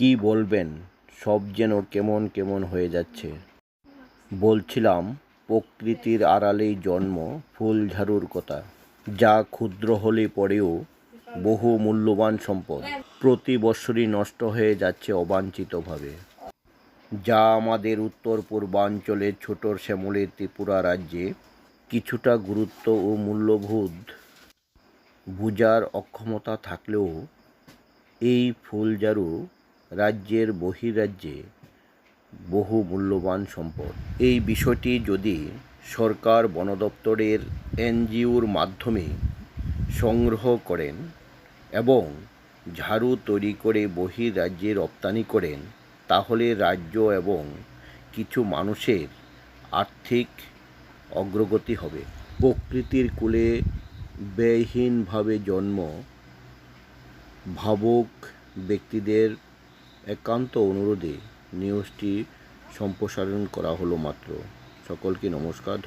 কি বলবেন? সব যেন কেমন কেমন হয়ে যাচ্ছে। বলছিলাম, প্রকৃতির আড়ালেই জন্ম ফুলঝাড়ুর কথা। যা ক্ষুদ্র হলে পরেও বহু মূল্যবান সম্পদ। প্রতি বছরই নষ্ট হয়ে যাচ্ছে অবাঞ্ছিতভাবে। যা আমাদের উত্তর পূর্বাঞ্চলের ছোট শ্যামলের ত্রিপুরা রাজ্যে কিছুটা গুরুত্ব ও মূল্যবোধ বুজার অক্ষমতা থাকলেও এই ফুলঝাড়ু রাজ্যের বহিরাজ্যে বহু মূল্যবান সম্পদ। এই বিষয়টি যদি সরকার বন দপ্তরের এনজিওর মাধ্যমে সংগ্রহ করেন এবং ঝাড়ু তৈরি করে বহিরাজ্যে রপ্তানি করেন, তাহলে রাজ্য এবং কিছু মানুষের আর্থিক অগ্রগতি হবে। প্রকৃতির কূলে ব্যয়হীনভাবে জন্ম ভাবুক ব্যক্তিদের একান্ত অনুরোধে নিউজটি সম্প্রসারণ করা হলো মাত্র। সকলকে নমস্কার